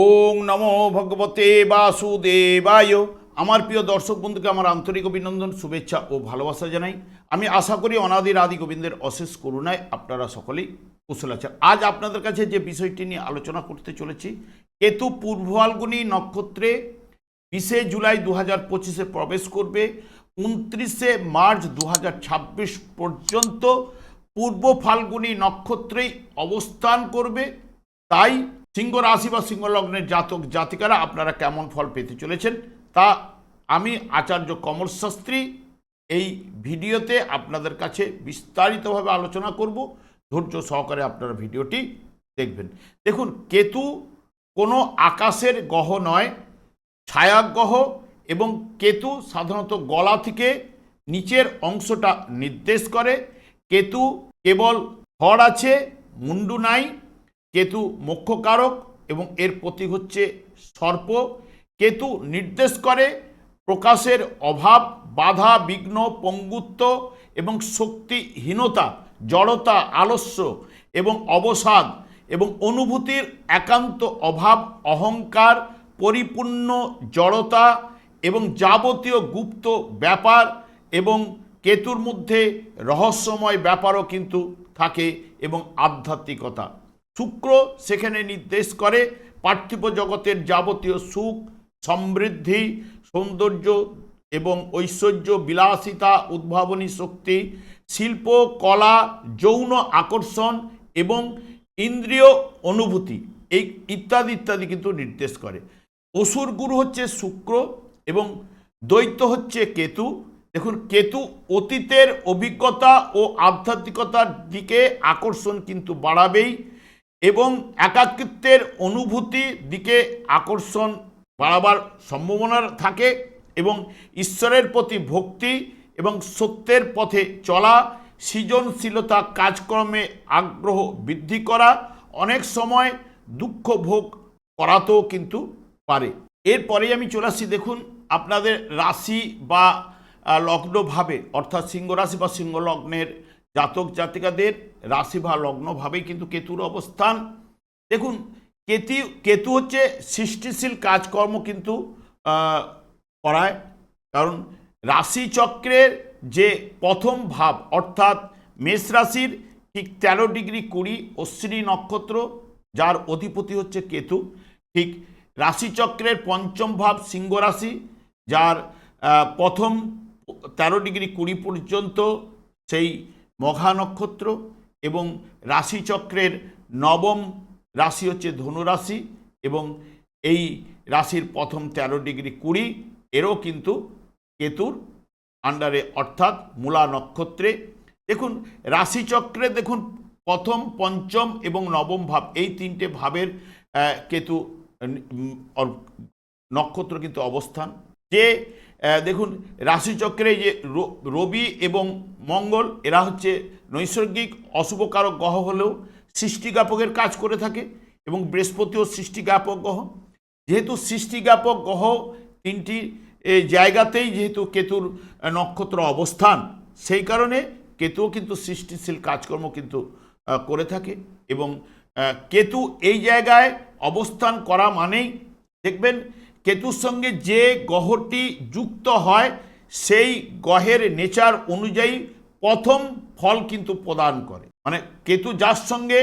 ওং নমো ভগবতে বাসুদেবায়। আমার প্রিয় দর্শক বন্ধুকে আমার আন্তরিক অভিনন্দন, শুভেচ্ছা ও ভালোবাসা জানাই। আমি আশা করি অনাদির আদি গোবিন্দের অশেষ করুণায় আপনারা সকলেই কুশল আছেন। আজ আপনাদের কাছে যে বিষয়টি নিয়ে আলোচনা করতে চলেছি, কেতু পূর্ব ফাল্গুনী নক্ষত্রে বিশে জুলাই দু হাজার পঁচিশে প্রবেশ করবে, উনত্রিশে মার্চ দু হাজার ছাব্বিশ পর্যন্ত পূর্ব ফাল্গুনি নক্ষত্রেই অবস্থান করবে। তাই সিংহ রাশি বা সিংহ লগ্নের জাতক জাতিকারা আপনারা কেমন ফল পেতে চলেছেন তা আমি আচার্য কমল শাস্ত্রী এই ভিডিওতে আপনাদের কাছে বিস্তারিতভাবে আলোচনা করব। ধৈর্য সহকারে আপনারা ভিডিওটি দেখবেন। দেখুন, কেতু কোনো আকাশের গ্রহ নয় ছায়াগ্রহ এবং কেতু সাধারণত গলা থেকে নিচের অংশটা নির্দেশ করে। কেতু কেবল হর আছে, মুন্ডু নাই কেতু মোক্ষকারক এবং এর প্রতীক হচ্ছে সর্প। কেতু নির্দেশ করে প্রকাশের অভাব, বাধা, বিঘ্ন, পঙ্গুত্ব এবং শক্তিহীনতা, জড়তা, আলস্য এবং অবসাদ এবং অনুভূতির একান্ত অভাব, অহংকার, পরিপূর্ণ জড়তা এবং যাবতীয় গুপ্ত ব্যাপার এবং কেতুর মধ্যে রহস্যময় ব্যাপারও কিন্তু থাকে এবং আধ্যাত্মিকতা। শুক্র সেখানে নির্দেশ করে পার্থিব জগতের যাবতীয় সুখ, সমৃদ্ধি, সৌন্দর্য এবং ঐশ্বর্য, বিলাসিতা, উদ্ভাবনী শক্তি, শিল্প, কলা, যৌন আকর্ষণ এবং ইন্দ্রিয় অনুভূতি, এই ইত্যাদি ইত্যাদি কিন্তু নির্দেশ করে। অসুর গুরু হচ্ছে শুক্র এবং দ্বৈত হচ্ছে কেতু। দেখুন, কেতু অতীতের অভিজ্ঞতা ও আধ্যাত্মিকতার দিকে আকর্ষণ কিন্তু বাড়াবেই। এবং একাকিত্বের অনুভূতি দিকে আকর্ষণ বাড়াবার সম্ভাবনা থাকে এবং ঈশ্বরের প্রতি ভক্তি এবং সত্যের পথে চলা, সৃজনশীলতা কাজকর্মে আগ্রহ বৃদ্ধি করা অনেক সময় দুঃখ ভোগ করাতেও কিন্তু পারে। এরপরে আমি চলে আসছি, দেখুন আপনাদের রাশি বা লগ্নভাবে অর্থাৎ সিংহ রাশি বা সিংহ লগ্নের জাতক জাতিকাদের রাশি বা লগ্নভাবেই কিন্তু কেতুর অবস্থান। দেখুন, কেতু কেতু হচ্ছে সৃষ্টিশীল কাজকর্ম কিন্তু করায়। কারণ রাশিচক্রের যে প্রথম ভাব, অর্থাৎ মেষ রাশির ঠিক তেরো ডিগ্রি কুড়ি অশ্বিনী নক্ষত্র, যার অধিপতি হচ্ছে কেতু, ঠিক রাশিচক্রের পঞ্চম ভাব সিংহ রাশি, যার প্রথম তেরো ডিগ্রি কুড়ি পর্যন্ত সেই মঘা নক্ষত্র এবং রাশিচক্রের নবম রাশি হচ্ছে ধনু রাশি এবং এই রাশির প্রথম তেরো ডিগ্রি কুড়ি, এরও কিন্তু কেতুর আন্ডারে অর্থাৎ মূলা নক্ষত্রে। দেখুন, রাশিচক্রে দেখুন, প্রথম, পঞ্চম এবং নবম ভাব, এই তিনটে ভাবের কেতু নক্ষত্র কিন্তু অবস্থান। যে দেখুন, রাশিচক্রে যে রবি এবং মঙ্গল, এরা হচ্ছে নৈসর্গিক অশুভকারক গ্রহ হলেও সৃষ্টিজ্ঞাপকের কাজ করে থাকে এবং বৃহস্পতিও সৃষ্টিজ্ঞাপক গ্রহ। যেহেতু সৃষ্টিজ্ঞাপক গ্রহ তিনটি জায়গাতেই যেহেতু কেতুর নক্ষত্র অবস্থান, সেই কারণে কেতুও কিন্তু সৃষ্টিশীল কাজকর্ম কিন্তু করে থাকে এবং কেতু এই জায়গায় অবস্থান করা মানেই, দেখবেন কেতুর সঙ্গে যে গ্রহটি যুক্ত হয়, সেই গ্রহের নেচার অনুযায়ী প্রথম ফল কিন্তু প্রদান করে। মানে কেতু যার সঙ্গে,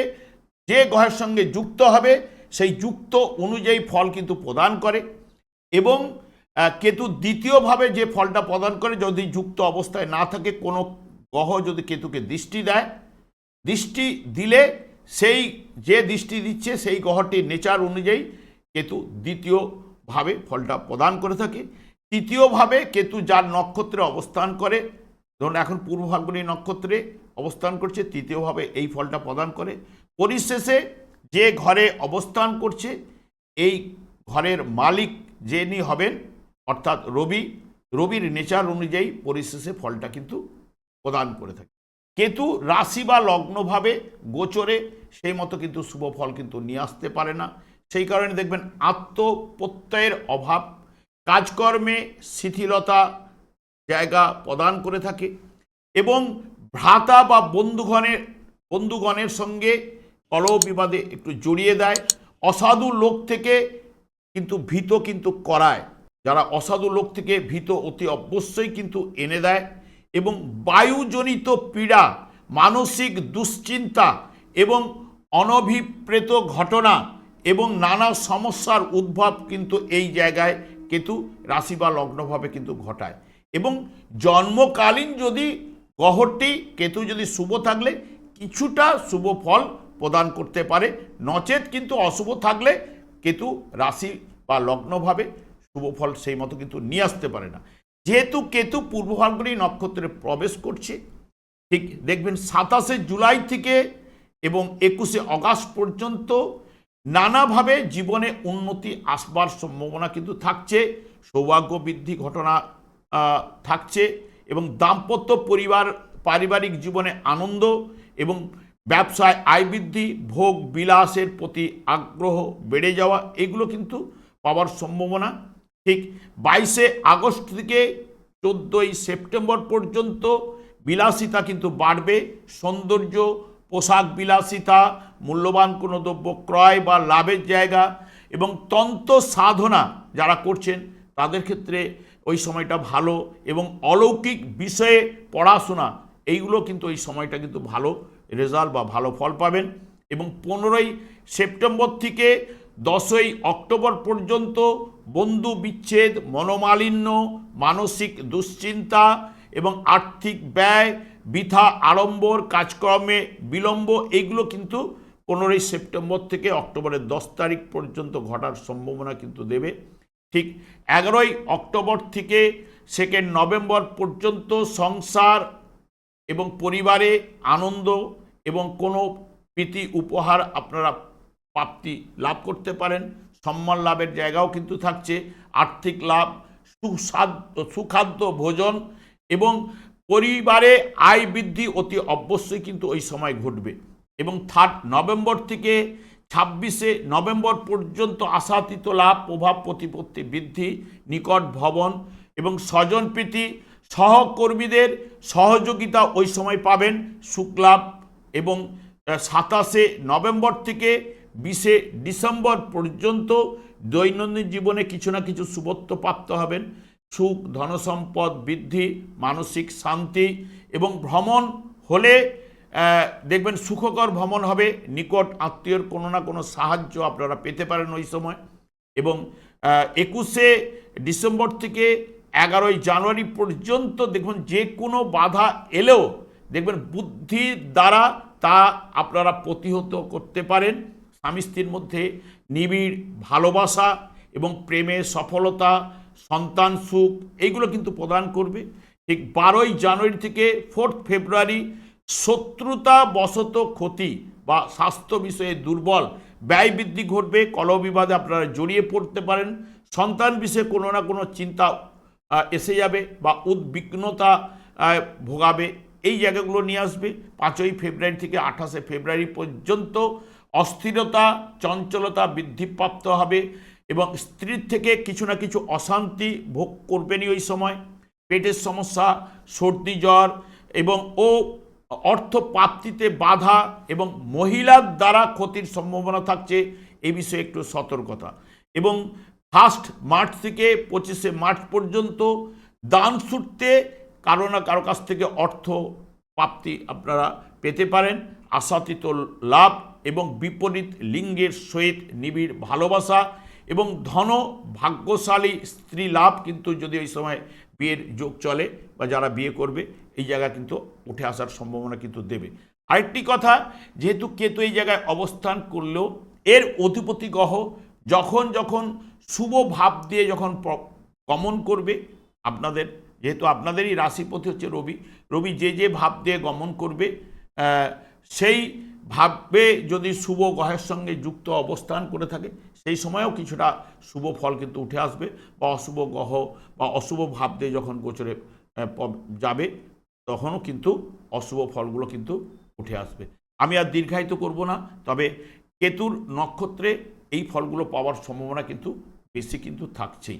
যে গ্রহের সঙ্গে যুক্ত হবে, সেই যুক্ত অনুযায়ী ফল কিন্তু প্রদান করে এবং কেতু দ্বিতীয়ভাবে যে ফলটা প্রদান করে, যদি যুক্ত অবস্থায় না থাকে, কোনো গ্রহ যদি কেতুকে দৃষ্টি দেয়, দৃষ্টি দিলে সেই যে দৃষ্টি দিচ্ছে, সেই গ্রহটির নেচার অনুযায়ী কেতু দ্বিতীয়ভাবে ফলটা প্রদান করে থাকে। তৃতীয়ভাবে কেতু যার নক্ষত্রে অবস্থান করে, ধরুন এখন পূর্ব ফাল্গুনী নক্ষত্রে অবস্থান করছে তৃতীয়ভাবে এই ফলটা প্রদান করে। পরিশেষে যে ঘরে অবস্থান করছে, এই ঘরের মালিক যিনি হবেন, অর্থাৎ রবি, রবির নেচার অনুযায়ী পরিশেষে ফলটা কিন্তু প্রদান করে থাকে। কেতু রাশি বা লগ্নভাবে গোচরে, সেই মতো কিন্তু শুভ ফল কিন্তু নিয়ে আসতে পারে না। সেই কারণে দেখবেন আত্মপ্রত্যয়ের অভাব, কাজকর্মে শিথিলতা জায়গা প্রদান করে থাকে এবং ভ্রাতা বা বন্ধুগণের বন্ধুগণের সঙ্গে কলহ বিবাদে একটু জড়িয়ে দেয়, অসাধু লোক থেকে কিন্তু ভীত কিন্তু করায়। যারা অসাধু লোক থেকে ভীত অতি অবশ্যই কিন্তু এনে দেয় এবং বায়ুজনিত পীড়া, মানসিক দুশ্চিন্তা এবং অনভিপ্রেত ঘটনা এবং নানা সমস্যার উদ্ভব কিন্তু এই জায়গায় কেতু রাশি বা লগ্নভাবে কিন্তু ঘটায়। এবং জন্মকালীন যদি গহরটি কেতু যদি শুভ থাকলে, কিছুটা শুভ ফল প্রদান করতে পারে। নচেত কিন্তু অশুভ থাকলে কেতু রাশি বা লগ্নভাবে শুভ ফল সেই মতো কিন্তু নিয়ে আসতে পারে না। যেহেতু কেতু পূর্ব ফাল্গুনী নক্ষত্রে প্রবেশ করছে, ঠিক দেখবেন সাতাশে জুলাই থেকে এবং একুশে অগাস্ট পর্যন্ত নানাভাবে জীবনে উন্নতি আসবার সম্ভাবনা কিন্তু থাকছে, সৌভাগ্য বৃদ্ধি ঘটনা থাকছে এবং দাম্পত্য পরিবার, পারিবারিক জীবনে আনন্দ এবং ব্যবসায় আয় বৃদ্ধি, ভোগ বিলাসের প্রতি আগ্রহ বেড়ে যাওয়া, এগুলো কিন্তু পাওয়ার সম্ভাবনা। ঠিক বাইশে আগস্ট থেকে চোদ্দোই সেপ্টেম্বর পর্যন্ত বিলাসিতা কিন্তু বাড়বে, সৌন্দর্য পোশাক বিলাসিতা, মূল্যবান কোনো দ্রব্য ক্রয় বা লাভের জায়গা এবং তন্ত্র সাধনা যারা করছেন, তাদের ক্ষেত্রে ওই সময়টা ভালো এবং অলৌকিক বিষয়ে পড়াশোনা, এইগুলো কিন্তু এই সময়টা কিন্তু ভালো রেজাল্ট বা ভালো ফল পাবেন এবং পনেরোই সেপ্টেম্বর থেকে দশই অক্টোবর পর্যন্ত বন্ধু বিচ্ছেদ, মনোমালিন্য, মানসিক দুশ্চিন্তা এবং আর্থিক ব্যয় বৃথা আড়ম্বর, কাজকর্মে বিলম্ব এইগুলো কিন্তু পনেরোই সেপ্টেম্বর থেকে অক্টোবরের দশ তারিখ পর্যন্ত ঘটার সম্ভাবনা কিন্তু দেবে। ঠিক এগারোই অক্টোবর থেকে সেকেন্ড নভেম্বর পর্যন্ত সংসার এবং পরিবারে আনন্দ এবং কোনো প্রীতি উপহার আপনারা প্রাপ্তি লাভ করতে পারেন। সম্মান লাভের জায়গাও কিন্তু থাকছে। আর্থিক লাভ সুস্বাদ্য সুখাদ্য, ভোজন এবং পরিবারে আয় বৃদ্ধি অতি অবশ্যই কিন্তু ওই সময় ঘটবে। এবং থার্ড নভেম্বর থেকে ছাব্বিশে নভেম্বর পর্যন্ত আশাতীত লাভ, প্রভাব, প্রতিপত্তি বৃদ্ধি, নিকট ভবন এবং স্বজনপ্রীতি সহকর্মীদের সহযোগিতা ওই সময় পাবেন শুক্লাভ এবং সাতাশে নভেম্বর থেকে বিশে ডিসেম্বর পর্যন্ত দৈনন্দিন জীবনে কিছু না কিছু শুভত্ব প্রাপ্ত হবেন। সুখ, ধনসম্পদ, বৃদ্ধি, মানসিক শান্তি এবং ভ্রমণ হলে দেখবেন সুখকর ভ্রমণ হবে, নিকট আত্মীয়র কোনো না কোনো সাহায্য আপনারা পেতে পারেন ওই সময়। এবং একুশে ডিসেম্বর থেকে এগারোই জানুয়ারি পর্যন্ত দেখবেন যে কোনো বাধা এলেও দেখবেন বুদ্ধির দ্বারা তা আপনারা প্রতিহত করতে পারেন। স্বামী স্ত্রীর মধ্যে নিবিড় ভালোবাসা এবং প্রেমের সফলতা সন্তান সুখ এইগুলো কিন্তু প্রদান করবে। ঠিক বারোই জানুয়ারি থেকে ফোর্থ ফেব্রুয়ারি শত্রুতা বশত ক্ষতি বা স্বাস্থ্য বিষয়ে দুর্বল ব্যয় বৃদ্ধি ঘটবে কলহ বিবাদে আপনারা জড়িয়ে পড়তে পারেন। সন্তান বিষয়ে কোনো না কোনো চিন্তা এসে যাবে বা উদ্বিগ্নতা ভোগাবে। এই জায়গাগুলো নিয়ে আসবে। পাঁচই ফেব্রুয়ারি থেকে আঠাশে ফেব্রুয়ারি পর্যন্ত অস্থিরতা, চঞ্চলতা বৃদ্ধিপ্রাপ্ত হবে। এবং স্ত্রীর থেকে কিছু না কিছু অশান্তি ভোগ করবেনই ওই সময়। পেটের সমস্যা, সর্দি, জ্বর এবং ও অর্থ প্রাপ্তিতে বাধা এবং মহিলার দ্বারা ক্ষতির সম্ভাবনা থাকছে এ বিষয়ে একটু সতর্কতা। এবং ফার্স্ট মার্চ থেকে পঁচিশে মার্চ পর্যন্ত দান সূত্রে কারও না কারও কাছ থেকে অর্থ প্রাপ্তি আপনারা পেতে পারেন। আশাতীত লাভ এবং বিপরীত লিঙ্গের সহিত নিবিড় ভালোবাসা এবং ধন ভাগ্যশালী স্ত্রী লাভ কিন্তু যদি ওই সময় বিয়ের যোগ চলে বা যারা বিয়ে করবে, এই জায়গা কিন্তু উঠে আসার সম্ভাবনা কিন্তু দেবে। আরেকটি কথা, যেহেতু কেতু এই জায়গায় অবস্থান করলেও এর অধিপতি গ্রহ যখন যখন শুভ ভাব দিয়ে যখন গমন করবে, আপনাদের, যেহেতু আপনাদেরই রাশিপতি হচ্ছে রবি রবি যে যে ভাব দিয়ে গমন করবে সেই ভাবে যদি শুভ গ্রহের সঙ্গে যুক্ত অবস্থান করে থাকে, সেই সময়েও কিছুটা শুভ ফল কিন্তু উঠে আসবে বা অশুভ গ্রহ বা অশুভ ভাব দিয়ে যখন গোচরে যাবে, তখনও কিন্তু অশুভ ফলগুলো কিন্তু উঠে আসবে। আমি আর দীর্ঘায়িত করব না, তবে কেতুর নক্ষত্রে এই ফলগুলো পাওয়ার সম্ভাবনা কিন্তু বেশি কিন্তু থাকছেই।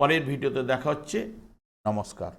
পরের ভিডিওতে দেখা হচ্ছে। নমস্কার।